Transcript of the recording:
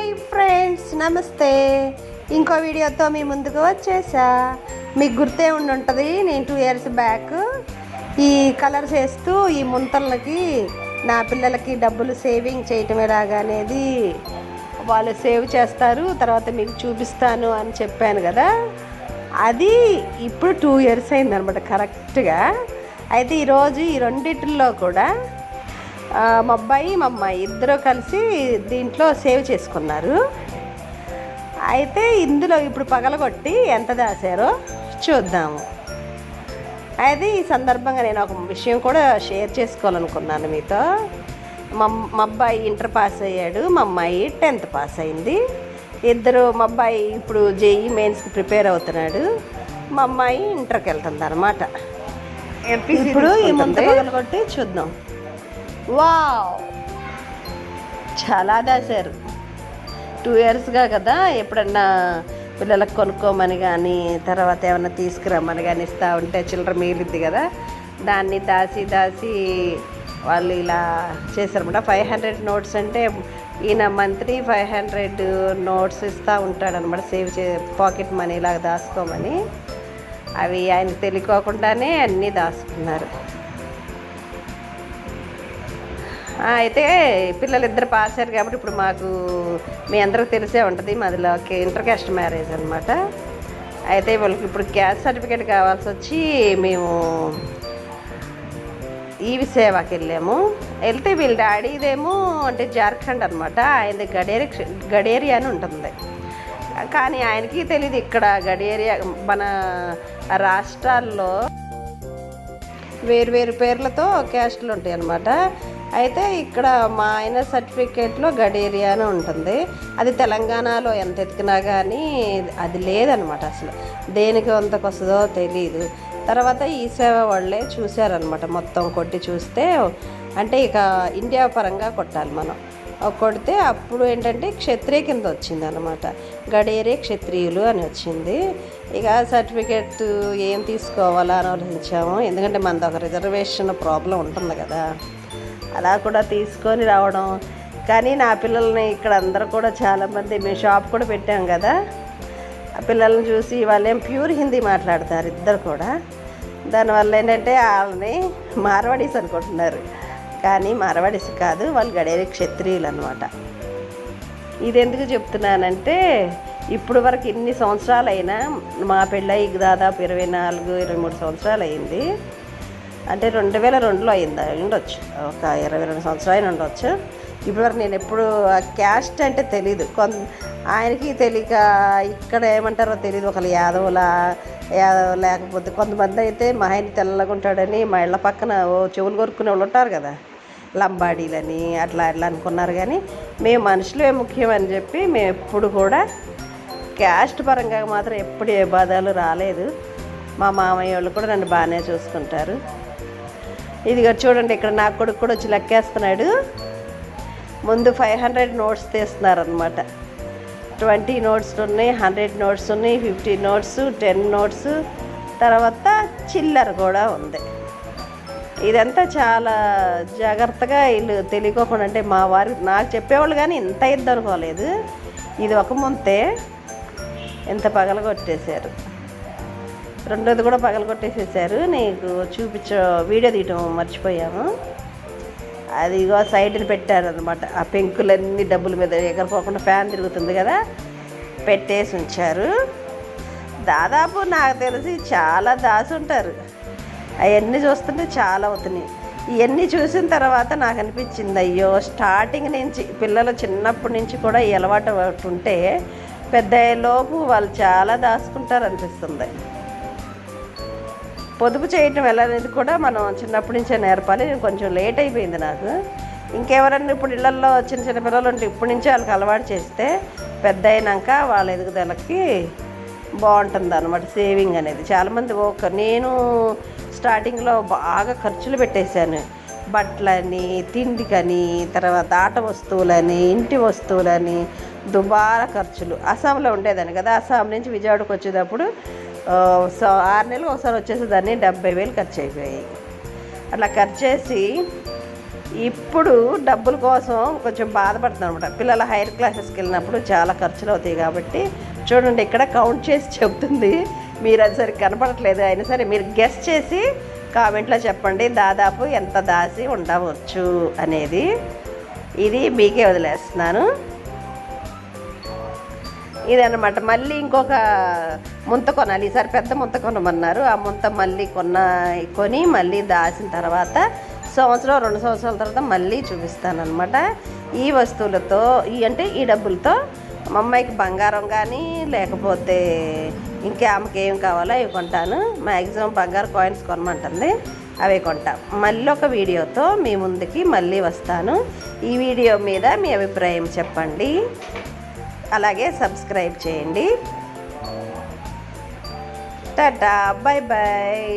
Hi friends నమస్తే. ఇంకో వీడియోతో మీ ముందుకు వచ్చేసా. మీకు గుర్తే ఉండి ఉంటుంది నేను టూ ఇయర్స్ బ్యాక్ ఈ కలర్స్ వేస్తూ ఈ ముంతలకి నా పిల్లలకి డబ్బులు సేవింగ్ చేయటం ఎలాగా అనేది వాళ్ళు సేవ్ చేస్తారు తర్వాత మీకు చూపిస్తాను అని చెప్పాను కదా. అది ఇప్పుడు టూ ఇయర్స్ అయిందనమాట కరెక్ట్గా అయితే ఈరోజు ఈ రెండిటిల్లో కూడా మా అబ్బాయి మా అమ్మాయి ఇద్దరు కలిసి దీంట్లో సేవ్ చేసుకున్నారు. అయితే ఇందులో ఇప్పుడు పగలగొట్టి ఎంత దాశారో చూద్దాము. అయితే ఈ సందర్భంగా నేను ఒక విషయం కూడా షేర్ చేసుకోవాలనుకున్నాను మీతో. మా మా అబ్బాయి ఇంటర్ పాస్ అయ్యాడు మా అమ్మాయి టెన్త్ పాస్ అయింది. ఇద్దరు మా అబ్బాయి ఇప్పుడు జేఈ మెయిన్స్కి ప్రిపేర్ అవుతున్నాడు. మా అమ్మాయి ఇంటర్కి వెళ్తుంది అనమాట ఇప్పుడు ఈ ముంత పగలగొట్టి చూద్దాం. వావ్. చాలా దాశారు. టూ ఇయర్స్గా కదా ఎప్పుడన్నా పిల్లలకు కొనుక్కోమని కానీ తర్వాత ఏమైనా తీసుకురమ్మని కానీ ఇస్తూ ఉంటే చిల్లర మిగిలిద్ది కదా దాన్ని దాచి దాచి వాళ్ళు ఇలా చేశారన్నమాట ఫైవ్ హండ్రెడ్ నోట్స్ అంటే ఈయన మంత్లీ ఫైవ్ హండ్రెడ్ నోట్స్ ఇస్తూ ఉంటాడనమాట సేవ్ చే పాకెట్ మనీ ఇలా దాచుకోమని అవి ఆయనకు తెలియకోకుండానే అన్నీ దాచుకున్నారు అయితే పిల్లలు ఇద్దరు పాస్ అయ్యారు కాబట్టి ఇప్పుడు మాకు మీ అందరికి తెలిసే ఉంటుంది. మాదిలో ఇంటర్ క్యాస్ట్ మ్యారేజ్ అనమాట అయితే వాళ్ళకి ఇప్పుడు క్యాస్ట్ సర్టిఫికేట్ కావాల్సి వచ్చి మేము ఈవి సేవకి వెళ్ళాము. వెళ్తే వీళ్ళ డాడీదేమో అంటే జార్ఖండ్ అనమాట ఆయనది గడేరి గడేరి అని ఉంటుంది. కానీ ఆయనకి తెలియదు ఇక్కడ గడేరియా మన రాష్ట్రాల్లో వేరు వేరు పేర్లతో క్యాస్ట్లు ఉంటాయి అన్నమాట అయితే ఇక్కడ మా ఆయన సర్టిఫికేట్లో గడేరియా అని ఉంటుంది. అది తెలంగాణలో ఎంత ఎతికినా కానీ అది లేదనమాట అసలు. దేనికి వంతకు వస్తుందో తెలియదు తర్వాత ఈ సేవ వాళ్ళే చూశారనమాట మొత్తం కొట్టి చూస్తే. అంటే ఇక ఇండియా పరంగా కొట్టాలి మనం. కొడితే అప్పుడు ఏంటంటే క్షత్రియ కింద వచ్చింది అనమాట గడేరే క్షత్రియులు అని వచ్చింది. ఇక సర్టిఫికెట్ ఏం తీసుకోవాలా అని ఆలోచించాము. ఎందుకంటే మనది ఒక రిజర్వేషన్ ప్రాబ్లం ఉంటుంది కదా. అలా కూడా తీసుకొని రావడం. కానీ నా పిల్లల్ని ఇక్కడ అందరూ కూడా చాలామంది మేము షాప్ కూడా పెట్టాం కదా. ఆ పిల్లల్ని చూసి వాళ్ళేం ప్యూర్ హిందీ మాట్లాడతారు ఇద్దరు కూడా. దానివల్ల ఏంటంటే వాళ్ళని మార్వాడీస్ అనుకుంటున్నారు. కానీ మార్వాడీస్ కాదు వాళ్ళు గడేరి క్షత్రియులు అనమాట ఇది ఎందుకు చెప్తున్నానంటే ఇప్పుడు వరకు ఇన్ని సంవత్సరాలు అయినా మా పెళ్ళయి దాదాపు ఇరవై నాలుగు ఇరవై మూడు సంవత్సరాలు అయింది అంటే రెండు వేల రెండులో అయింది ఉండొచ్చు. ఒక ఇరవై రెండు సంవత్సరాలు అయిన ఉండొచ్చు. ఇప్పటివరకు నేను ఎప్పుడు క్యాస్ట్ అంటే తెలీదు. కొంత ఆయనకి తెలియక ఇక్కడ ఏమంటారో తెలియదు ఒకళ్ళు యాదవులా యాదవ్ లేకపోతే కొంతమంది అయితే మా ఆయన తెల్లగా ఉంటాడని మా ఇళ్ళ పక్కన ఓ చెవులు కొరుక్కునే వాళ్ళు ఉంటారు కదా. లంబాడీలని అట్లా అట్లా అనుకున్నారు కానీ మేము మనుషులే ముఖ్యం అని చెప్పి మేము ఎప్పుడు కూడా క్యాస్ట్ పరంగా మాత్రం ఎప్పుడు ఏ బాధలు రాలేదు. మా మామయ్య వాళ్ళు కూడా నన్ను బాగానే చూసుకుంటారు. ఇదిగో చూడండి ఇక్కడ నా కొడుకు కూడా వచ్చి లెక్కేస్తున్నాడు. ముందు ఫైవ్ హండ్రెడ్ నోట్స్ తీస్తున్నారనమాట ట్వంటీ నోట్స్ ఉన్నాయి హండ్రెడ్ నోట్స్ ఉన్నాయి ఫిఫ్టీ నోట్స్ టెన్ నోట్స్ తర్వాత చిల్లర కూడా ఉంది. ఇదంతా చాలా జాగ్రత్తగా వీళ్ళు తెలియకోకుండా అంటే మా వారు నాకు చెప్పేవాళ్ళు కానీ ఇంత ఇద్దు అనుకోలేదు ఇది ఒక ముంతే. ఇంత పగలగొట్టేశారు. రెండోది కూడా పగలగొట్టేసేసారు. నీకు చూపించ వీడియో తీయటం మర్చిపోయాము. అది ఇగో సైడ్ని పెట్టారనమాట ఆ పెంకులన్నీ డబ్బుల మీద ఎగరపోకుండా ఫ్యాన్ తిరుగుతుంది కదా పెట్టేసి ఉంచారు. దాదాపు నాకు తెలిసి చాలా దాసి ఉంటారు. అవన్నీ చూస్తుంటే చాలా అవుతున్నాయి. ఇవన్నీ చూసిన తర్వాత నాకు అనిపించింది అయ్యో స్టార్టింగ్ నుంచి పిల్లలు చిన్నప్పటి నుంచి కూడా ఈ అలవాటు ఉంటే పెద్ద లోపు వాళ్ళు చాలా దాచుకుంటారు అనిపిస్తుంది. పొదుపు చేయటం ఎలా అనేది కూడా మనం చిన్నప్పటి నుంచే నేర్పాలి. కొంచెం లేట్ అయిపోయింది నాకు. ఇంకెవరన్నా ఇప్పుడు ఇళ్ళల్లో చిన్న చిన్న పిల్లలు ఉంటే ఇప్పటి నుంచే వాళ్ళకి అలవాటు చేస్తే పెద్ద అయినాక వాళ్ళ ఎదుగుదలకి బాగుంటుంది అనమాట సేవింగ్ అనేది. చాలామంది ఒక నేను స్టార్టింగ్లో బాగా ఖర్చులు పెట్టేశాను. బట్టలని తిండికని తర్వాత ఆట వస్తువులని ఇంటి వస్తువులని దుబారా ఖర్చులు. అస్సాంలో ఉండేదాన్ని కదా. అస్సాం నుంచి విజయవాడకు వచ్చేటప్పుడు సో ఆరు నెలలు ఒకసారి వచ్చేసేదాన్ని డెబ్బై వేలు ఖర్చు అయిపోయాయి అట్లా ఖర్చు చేసి ఇప్పుడు డబ్బుల కోసం కొంచెం బాధపడుతున్నాను అనమాట పిల్లల హైయర్ క్లాసెస్కి వెళ్ళినప్పుడు చాలా ఖర్చులు అవుతాయి కాబట్టి చూడండి ఇక్కడ కౌంట్ చేసి చెప్తుంది. మీరు అది సరే కనపడట్లేదు అయినా సరే మీరు గెస్ట్ చేసి కామెంట్లో చెప్పండి. దాదాపు ఎంత దాసి ఉండవచ్చు అనేది ఇది మీకే వదిలేస్తున్నాను. ఇదన్నమాట. మళ్ళీ ఇంకొక ముంత కొనాలి. ఈసారి పెద్ద ముంత కొనమన్నారు. ఆ ముంత మళ్ళీ కొన్న కొని మళ్ళీ దాచిన తర్వాత సంవత్సరం రెండు సంవత్సరాల తర్వాత మళ్ళీ చూపిస్తానమాట ఈ వస్తువులతో ఈ అంటే ఈ డబ్బులతో మా అమ్మాయికి బంగారం కానీ లేకపోతే ఇంకా ఆమెకి ఏం కావాలో అవి కొంటాను. మ్యాక్సిమం బంగారు కాయిన్స్ కొనమంటుంది. అవే కొంటాం. మళ్ళీ ఒక వీడియోతో మీ ముందుకి మళ్ళీ వస్తాను. ఈ వీడియో మీద మీ అభిప్రాయం చెప్పండి. అలాగే సబ్స్క్రైబ్ చేయండి. Tata bye bye